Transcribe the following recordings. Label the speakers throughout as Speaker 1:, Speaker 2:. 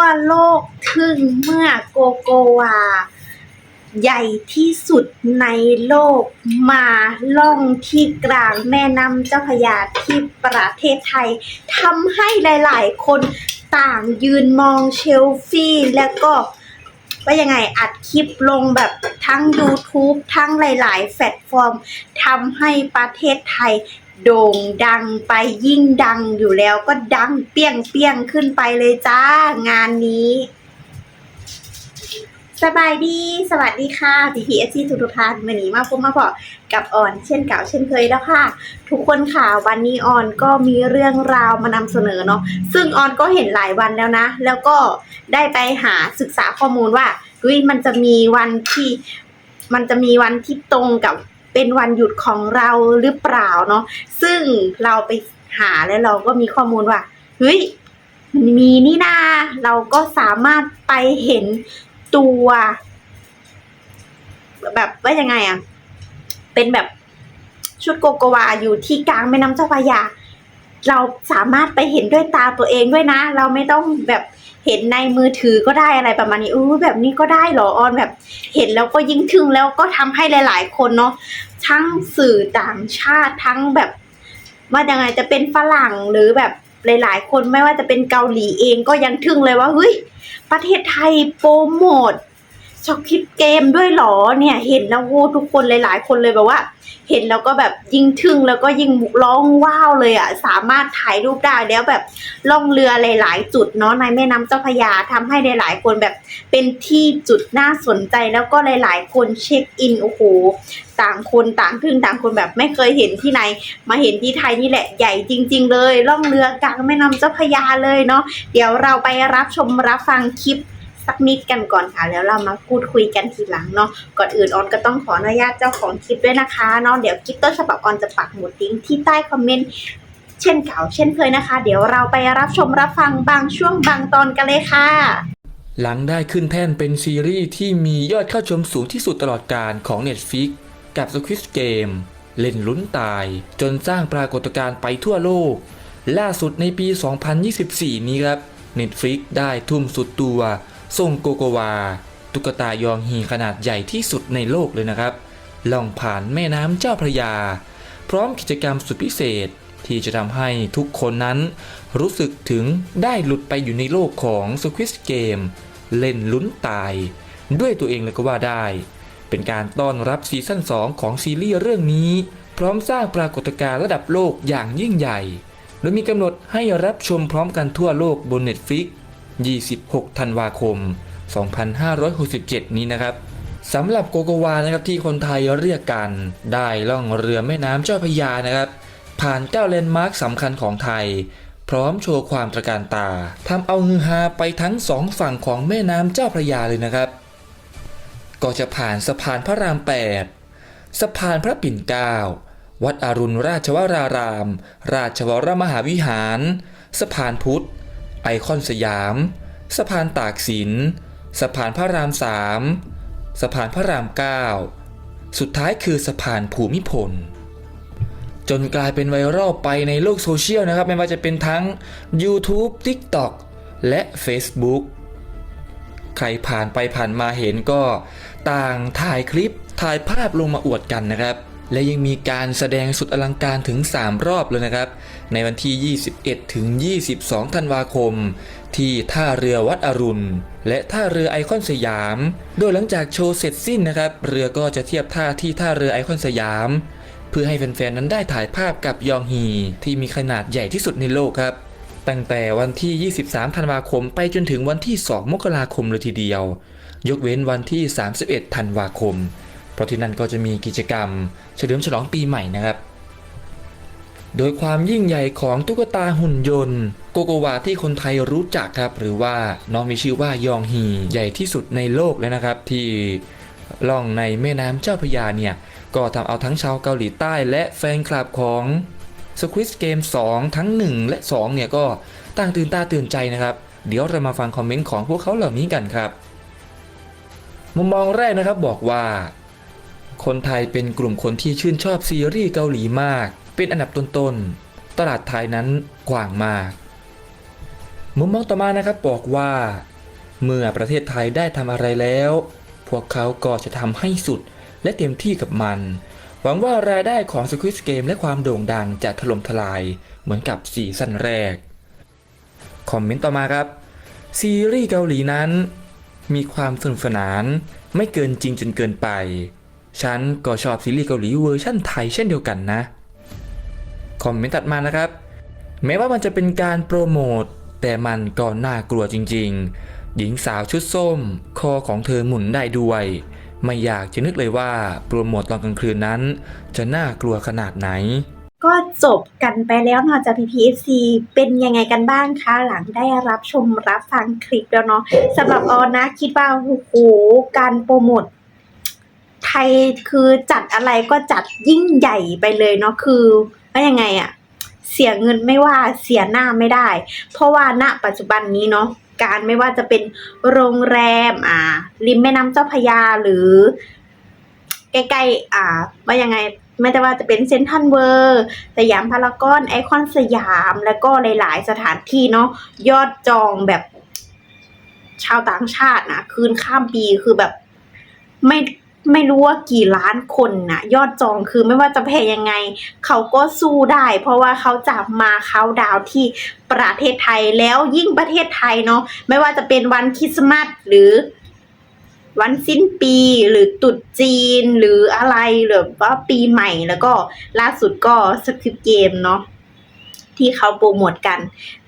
Speaker 1: ว่าโลกทึ่งเมื่อโกโกวา ใหญ่ที่สุดในโลกมาล่องที่กลางแม่น้ำเจ้าพระยาที่ประเทศไทยทำให้หลาย ๆ คนต่างยืนมองเชลฟี่แล้วก็ว่ายังไงอัดคลิปลงแบบทั้ง YouTube ทั้งหลาย ๆ แพลตฟอร์มทำให้ประเทศไทย โด่งดังไปยิ่งดังอยู่แล้วก็ดังเปี้ยงเปี้ยงขึ้นไปเลยจ้างานนี้ สบายดี สวัสดีค่ะพีพีเอซีทุทุกๆท่านวันนี้มาพบมาพอกับออนเช่นเก่าเช่นเคยแล้วค่ะ ทุกคนค่ะวันนี้ออนก็มีเรื่องราวมานำเสนอเนาะซึ่งออนก็เห็นหลายวันแล้วนะ แล้วก็ได้ไปหาศึกษาข้อมูลว่าเฮ้ยมันจะมีวันที่มันจะมีวันที่ตรงกับ เป็นวันหยุดของเราหรือเปล่าเนาะซึ่งเราไปหาแล้วเราก็มีข้อมูลว่าเฮ้ยมันมีนี่นาเราก็สามารถไปเห็นตัว แบบว่ายังไงอะเป็นแบบชุดโกโกวาอยู่ที่กลางแม่น้ำเจ้าพระยา เราสามารถไปเห็นด้วยตาตัวเองด้วยนะ เราไม่ต้องแบบ เห็นในมือถือก็ได้อะไรประมาณนี้อู้แบบนี้ก็ได้เหรอออนแบบ เห็นแล้วก็ยิ่งทึ่งแล้วก็ทำให้หลาย ๆ คนเนาะทั้งสื่อต่างชาติทั้งแบบว่ายังไงจะเป็นฝรั่งหรือแบบหลาย ๆ คนไม่ว่าจะเป็นเกาหลีเองก็ยังทึ่งเลยว่าเฮ้ยประเทศไทยโปรโมท สคริปเกมด้วยหรอเนี่ย เห็นแล้วโว้ทุกคนหลาย ๆ คนเลยแบบว่า เห็นแล้วก็แบบยิ่งทึ่งแล้วก็ยิ่งร้องว้าวเลยอะสามารถถ่ายรูปได้แล้วแบบล่องเรือหลาย ๆ จุดเนาะในแม่น้ำเจ้าพระยาทำให้หลาย ๆ คนแบบเป็นที่จุดน่าสนใจแล้วก็หลาย ๆ คนเช็คอินโอ้โหต่างคนต่างทึ่งต่างคนแบบไม่เคยเห็นที่ไหน มาเห็นที่ไทยนี่แหละใหญ่จริง ๆ เลยล่องเรือกลางแม่น้ำเจ้าพระยาเลยเนาะเดี๋ยวเราไปรับชมรับฟังคลิป สักนิดกันก่อนค่ะ แล้วเรามาพูดคุยกันทีหลังเนาะก่อนอื่นออนก็ต้องขออนุญาตเจ้าของคลิปด้วยนะคะเนาะเดี๋ยวคลิปต้นฉบับออนจะปักหมุดลิงก์ที่ใต้คอมเมนต์เช่นเก่าเช่นเคยนะคะ เดี๋ยวเราไปรับชมรับฟังบางช่วงบางตอนกันเลยค่ะ
Speaker 2: หลังได้ขึ้นแท่นเป็นซีรีส์ที่มียอดเข้าชมสูงที่สุดตลอดการของ Netflix กับ Squid Game เล่นลุ้นตาย จนสร้างปรากฏการณ์ไปทั่วโลก ล่าสุดในปี 2024 นี้ครับ Netflix ได้ทุ่มสุดตัว ส่งโกโกวา ตุ๊กตายองฮีขนาดใหญ่ที่สุดในโลกเลยนะครับ ล่องผ่านแม่น้ำเจ้าพระยา พร้อมกิจกรรมสุดพิเศษที่จะทำให้ทุกคนนั้น รู้สึกถึงได้หลุดไปอยู่ในโลกของ Squid Game เล่นลุ้นตาย ด้วยตัวเองเลยก็ว่าได้ เป็นการต้อนรับซีซั่น2 ของซีรีส์เรื่องนี้ พร้อมสร้างปรากฏการณ์ระดับโลกอย่างยิ่งใหญ่ โดยมีกำหนดให้รับชมพร้อมกันทั่วโลกบน Netflix 26 ธันวาคม 2567 นี้นะครับสำหรับโกโกวานะครับที่คนไทยเรียกกัน ได้ล่องเรือแม่น้ำเจ้าพระยานะครับ ผ่านเก้าแลนด์มาร์คสำคัญของไทย พร้อมโชว์ความตระการตาทำเอาฮือฮาไปทั้งสองฝั่งของแม่น้ำเจ้าพระยาเลยนะครับ ก็จะผ่านสะพานพระราม 8 สะพานพระปิ่นเกล้าวัดอรุณราชวราราม ราชวรมหาวิหาร สะพานพุทธ ไอคอนสยาม สะพานตากสิน สะพานพระรามสามสะพานพระรามเก้าสุดท้ายคือสะพานภูมิพล จนกลายเป็นไวรัลไปในโลกโซเชียลนะครับ ไม่ว่าจะเป็นทั้ง YouTube TikTok และ Facebook ใครผ่านไปผ่านมาเห็นก็ต่างถ่ายคลิปถ่ายภาพลงมาอวดกันนะครับ และยังมีการแสดงสุดอลังการถึง 3 รอบเลยนะครับ ในวันที่ 21 ถึง 22 ธันวาคม ที่ท่าเรือวัดอรุณ และท่าเรือไอคอนสยาม โดยหลังจากโชว์เสร็จสิ้นนะครับ เรือก็จะเทียบท่าที่ท่าเรือไอคอนสยาม เพื่อให้แฟนๆนั้นได้ถ่ายภาพกับยองฮีที่มีขนาดใหญ่ที่สุดในโลกครับตั้งแต่วันที่ 23 ธันวาคม ไปจนถึงวันที่ 2 มกราคมเลยทีเดียว ยกเว้นวันที่ 31 ธันวาคม ราะที่นั่นก็จะมีกิจกรรม เฉลิมฉลองปีใหม่นะครับ โดยความยิ่งใหญ่ของตุ๊กตาหุ่นยนต์โกโกวาที่คนไทยรู้จักครับ หรือว่าน้องมีชื่อว่ายองฮีใหญ่ที่สุดในโลกเลยนะครับ ที่ล่องในแม่น้ำเจ้าพระยาเนี่ย ก็ทำเอาทั้งชาวเกาหลีใต้และแฟนคลับของ Squid Game 2 ทั้ง 1 และ 2 เนี่ยก็ต่างตื่นตาตื่นใจนะครับ เดี๋ยวเรามาฟังคอมเมนต์ของพวกเขาเหล่านี้กันครับ มุมมองแรกนะครับบอกว่า คนไทยเป็นกลุ่มคนที่ชื่นชอบซีรีส์เกาหลีมาก เป็นอันดับต้นๆ ตลาดไทยนั้นกว้างมาก มุมมองต่อมานะครับบอกว่า เมื่อประเทศไทยได้ทำอะไรแล้ว พวกเขาก็จะทำให้สุดและเต็มที่กับมัน หวังว่ารายได้ของ Squid Game และความโด่งดังจะถล่มทลายเหมือนกับซีซั่นแรก คอมเมนต์ต่อมาครับ ซีรีส์เกาหลีนั้น มีความสนุกสนานไม่เกินจริงจนเกินไป ฉันก็ชอบซีรีส์เกาหลีเวอร์ชั่นไทยเช่นเดียวกันนะ คอมเมนต์ตัดมานะครับ แม้ว่ามันจะเป็นการโปรโมท แต่มันก็น่ากลัวจริง ๆ หญิงสาวชุดส้ม คอของเธอหมุนได้ด้วย ไม่อยากจะนึกเลยว่าโปรโมทตอนกลางคืนนั้น จะน่ากลัวขนาดไหน
Speaker 1: ก็จบกันไปแล้วเนาะจาก PPFC เป็นยังไงกันบ้างคะ หลังได้รับชมรับฟังคลิปแล้วเนาะสำหรับออนนะคิดว่าโอ้โหการโปรโมท ไทยคือจัดอะไรก็จัดยิ่งใหญ่ไปเลยเนาะคือว่ายังไงอะเสียเงินไม่ว่าเสียหน้าไม่ได้ เพราะว่าณปัจจุบันนี้เนาะการไม่ว่าจะเป็นโรงแรม อ่า ริมแม่น้ำเจ้าพยาหรือ ใกล้ๆอ่าว่ายังไงไม่แต่ว่าจะเป็นเซนทรัลเวอร์สยามพารากอนไอคอนสยามแล้วก็หลาย ๆ สถานที่เนาะยอดจองแบบชาวต่างชาตินะคืนข้ามปีคือแบบ ไม่ ไม่รู้ว่ากี่ล้านคนนะยอดจองคือไม่ว่าจะแพงยังไง เขาก็สู้ได้ เพราะว่าเขาจะมาเขาดาวที่ประเทศไทยแล้วยิ่งประเทศไทยเนาะไม่ว่าจะเป็นวันคริสต์มาสหรือวันสิ้นปีหรือตรุษจีนหรืออะไรหรือว่าปีใหม่แล้วก็ล่าสุดก็สคริปเกมเนาะ ที่เขาโปรโมทกัน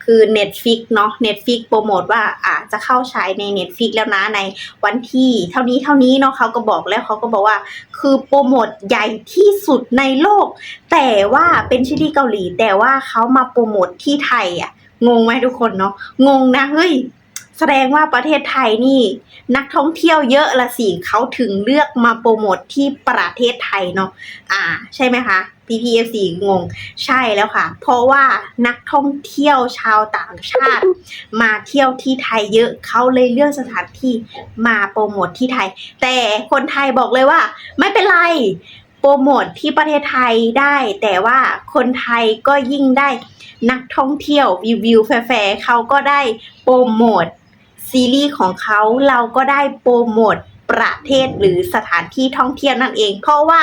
Speaker 1: คือ Netflix เนาะ Netflix โปรโมทว่าอาจจะเข้าฉายใน Netflix แล้วนะในวันที่เท่านี้เท่านี้เนาะเขาก็บอกแล้วเขาก็บอกว่า คือโปรโมทใหญ่ที่สุดในโลก แต่ว่าเป็นชื่อที่เกาหลี แต่ว่าเขามาโปรโมทที่ไทยอะงงไหมทุกคนเนาะงงนะเฮ้ย แสดงว่าประเทศไทยนี่ นักท่องเที่ยวเยอะละสิเขาถึงเลือกมาโปรโมทที่ประเทศไทยเนาะอ่า ใช่ไหมคะ PPFC งง ใช่แล้วค่ะ เพราะว่านักท่องเที่ยวชาวต่างชาติ มาเที่ยวที่ไทยเยอะเขาเลยเลือกสถานที่มาโปรโมทที่ไทย แต่คนไทยบอกเลยว่า ไม่เป็นไรโปรโมทที่ประเทศไทยได้ แต่ว่าคนไทยก็ยิ่งได้นักท่องเที่ยววิววิวแฟร์เขาก็ได้โปรโมท ซีรีส์ของเขาเราก็ได้โปรโมทประเทศหรือสถานที่ท่องเที่ยวนั่นเอง เพราะว่า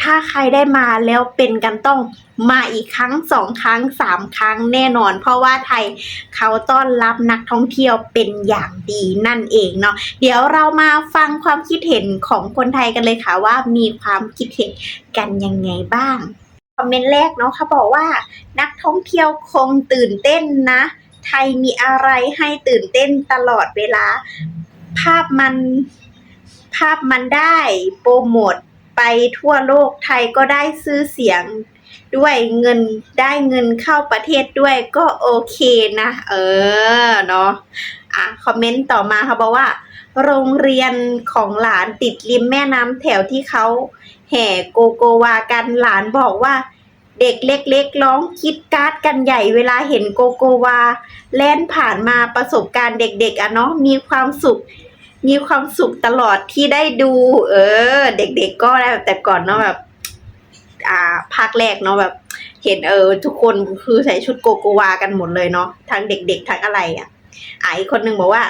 Speaker 1: ถ้าใครได้มาแล้วเป็นกันต้องมาอีกครั้งสองครั้งสามครั้งแน่นอน เพราะว่าไทยเขาต้อนรับนักท่องเที่ยวเป็นอย่างดีนั่นเองเนาะเดี๋ยวเรามาฟังความคิดเห็นของคนไทยกันเลยค่ะว่ามีความคิดเห็นกันยังไงบ้างคอมเมนต์แรกเนาะเขาบอกว่านักท่องเที่ยวคงตื่นเต้นนะ ไทยมีอะไรให้ตื่นเต้นตลอดเวลา ภาพมันภาพมันได้โปรโมทไปทั่วโลกไทยก็ได้ซื้อเสียงด้วยเงินได้เงินเข้าประเทศด้วยก็โอเคนะ เออเนาะอะคอมเมนต์ต่อมาเขาบอกว่า โรงเรียนของหลานติดริมแม่น้ำแถวที่เขาแห่โกโกวากันหลานบอกว่า เด็กเล็กๆร้องคิดการ์ดกันใหญ่เวลาเห็นโกโกวาแล่นผ่านมาประสบการณ์เด็กๆอะเนาะมีความสุข มีความสุขตลอดที่ได้ดู เออ เด็กๆก็ได้แต่ก่อนเนาะแบบ อ่า ภาคแรกเนาะแบบ เห็นเออ ทุกคนคือใส่ชุดโกโกวากันหมดเลยเนาะทั้งเด็กๆทั้งอะไรอะ่ะอ่าอีกคนหนึ่งบอกว่า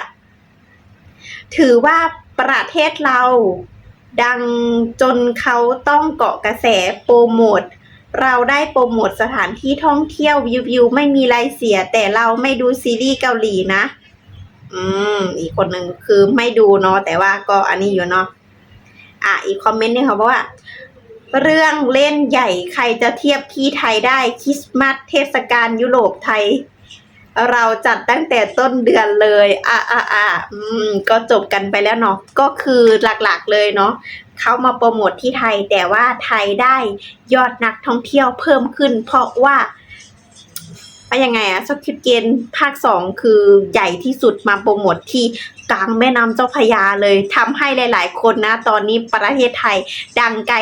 Speaker 1: ถือว่าประเทศเราดังจนเขาต้องเกาะกระแสโปรโมท เราได้โปรโมทสถานที่ท่องเที่ยววิววิวไม่มีรายเสีย แต่เราไม่ดูซีรีส์เกาหลีนะ อืม อีกคนหนึ่งคือไม่ดูเนาะแต่ว่าก็อันนี้อยู่เนาะอะอีกคอมเมนต์นี่ยเขาบอกว่า เรื่องเล่นใหญ่ใครจะเทียบที่ไทยได้คริสต์มาสเทศกาลยุโรปไทย เราจัดตั้งแต่ต้นเดือนเลย อะอะอะอืม ก็จบกันไปแล้วเนาะก็คือหลักๆเลยเนาะ เขามาโปรโมทที่ไทย แต่ว่าไทยได้ยอดนักท่องเที่ยวเพิ่มขึ้น เพราะว่าเป็นยังไงอะสกิปเกนภาคสองคือใหญ่ที่สุดมาโปรโมทที่กลางแม่น้ำเจ้าพยาเลยทำให้หลาย ๆ คนนะ ตอนนี้ประเทศไทยดังไกล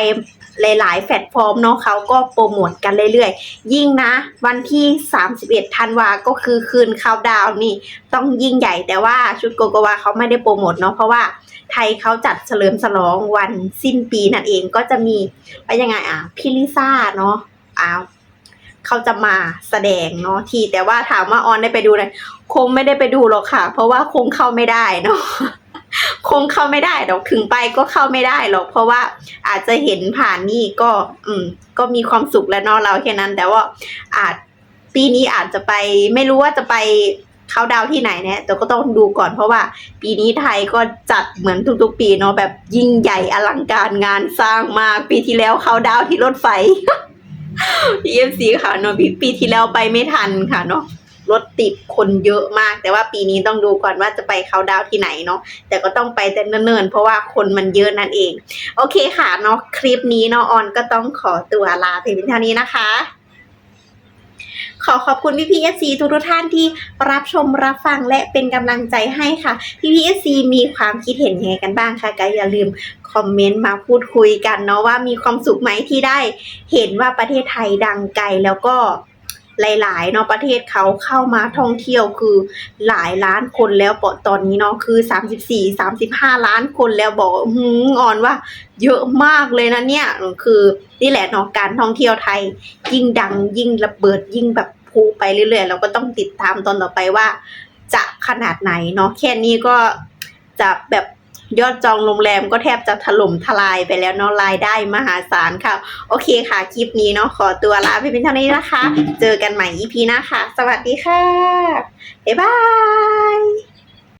Speaker 1: หลาย ๆ แพลตฟอร์มเนาะเขาก็โปรโมทกันเรื่อยๆ ยิ่งนะ วันที่ 31 ธันวาก็คือคืนคาวดาวนี่ต้องยิ่งใหญ่แต่ว่าชุดโกโกวาเขาไม่ได้โปรโมทเนาะเพราะว่าไทยเขาจัดเฉลิมฉลองวันสิ้นปีนั่นเองก็จะมีว่ายังไงอะพี่ลิซ่าเนาะอ้าวเขาจะมาแสดงเนาะทีแต่ว่าถามว่าออนได้ไปดูไหมคงไม่ได้ไปดูหรอกค่ะ เพราะว่าคงเข้าไม่ได้เนาะ คงเข้าไม่ได้หรอกถึงไปก็เข้าไม่ได้หรอก เพราะว่าอาจจะเห็นผ่านนี่ก็ อืม ก็มีความสุขแล้วเนาะเราแค่นั้น แต่ว่าอาจปีนี้อาจจะไป ไม่รู้ว่าจะไปเขาดาวที่ไหนเนี่ยแต่ก็ต้องดูก่อนเพราะว่า ปีนี้ไทยก็จัดเหมือนทุกๆ ปีเนาะแบบยิ่งใหญ่อลังการงานสร้างมากปีที่แล้วเขาดาวที่รถไฟ EFC ค่ะเนาะปีที่แล้วไปไม่ทันค่ะเนาะ รถติดคนเยอะมาก แต่ว่าปีนี้ต้องดูก่อนว่าจะไปเขาดาวที่ไหนเนาะแต่ก็ต้องไปแต่เนิ่นๆเพราะว่าคนมันเยอะนั่นเอง โอเคค่ะเนาะคลิปนี้เนาะออนก็ต้องขอตัวลาไปเพียงเท่านี้นะคะขอขอบคุณพี่พีเอซีทุกทุกท่านที่รับชมรับฟังและเป็นกำลังใจให้ค่ะ พี่พีเอซีมีความคิดเห็นยังไงกันบ้างคะก็อย่าลืมคอมเมนต์มาพูดคุยกันเนาะว่ามีความสุขไหมที่ได้เห็นว่าประเทศไทยดังไกลแล้วก็ หลาย ๆ เนาะประเทศเขาเข้ามาท่องเที่ยวคือหลายล้านคนแล้วปอตอนนี้เนาะคือ34 35 ล้านคนแล้วบอกอื้อหืออ่อนว่า เยอะมากเลยนะเนี่ยคือนี่แหละเนาะการท่องเที่ยวไทย ยิ่งดังยิ่งระเบิดยิ่งแบบพูไปเรื่อยๆเราก็ต้องติดตามตอนต่อไปว่า จะขนาดไหนเนาะแค่นี้ก็จะแบบ ยอดจองโรงแรมก็แทบจะถล่มทลายไปแล้วเนาะรายได้มหาศาลค่ะ โอเคค่ะ คลิปนี้เนาะขอตัวลาไปเป็นเท่านี้นะคะ เจอกันใหม่ EP หน้าค่ะ สวัสดีค่ะ บ๊ายบาย